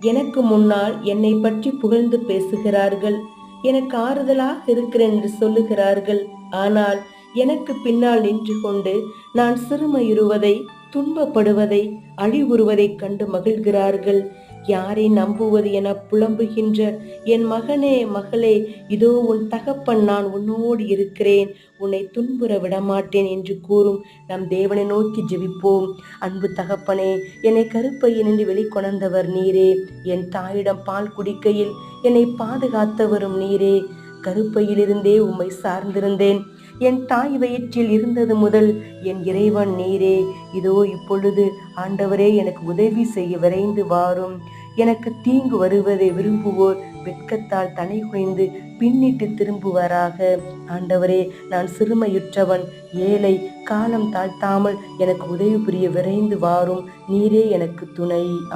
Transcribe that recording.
எனக்கு முன்னால் என்னை பற்றி புகழ்ந்து பேசுகிறார்கள். எனக்கு ஆறுதலாக இருக்கிறேன் என்று சொல்லுகிறார்கள். ஆனால் எனக்கு பின்னால் நின்று கொண்டு நான் சிறுமையுறுவதை துன்பப்படுவதை அழிவுறுவதைக் கண்டு மகிழ்கிறார்கள். யாரை நம்புவது என புலம்புகின்ற என் மகனே மகளே இதோ உன் தகப்பன் நான் உன்னோடு இருக்கிறேன். உன்னை துன்புற விடமாட்டேன் என்று கூறும் நம் தேவனை நோக்கி ஜெபிப்போம். அன்பு தகப்பனே என்னை கருப்பையினின்று வெளிக்கொணர்ந்தவர் நீரே. என் தாயிடம் பால் குடிக்கையில் என்னை பாதுகாத்தவரும் நீரே. கருப்பையிலிருந்தே உம்மை சார்ந்திருந்தேன். என் தாய் வயிற்றில் இருந்தது முதல் என் இறைவன் நீரே. இதோ இப்பொழுது ஆண்டவரே எனக்கு உதவி செய்ய விரைந்து வாரும். எனக்கு தீங்கு வருவதை விரும்புவோர் வெட்கத்தால் தனி குய்ந்து பின்னிட்டு திரும்புவாராக. ஆண்டவரே நான் சிறுமையுற்றவன். ஏழை காலம் தாழ்த்தாமல் எனக்கு உதவி புரிய விரைந்து வாரும். நீரே எனக்கு துணை.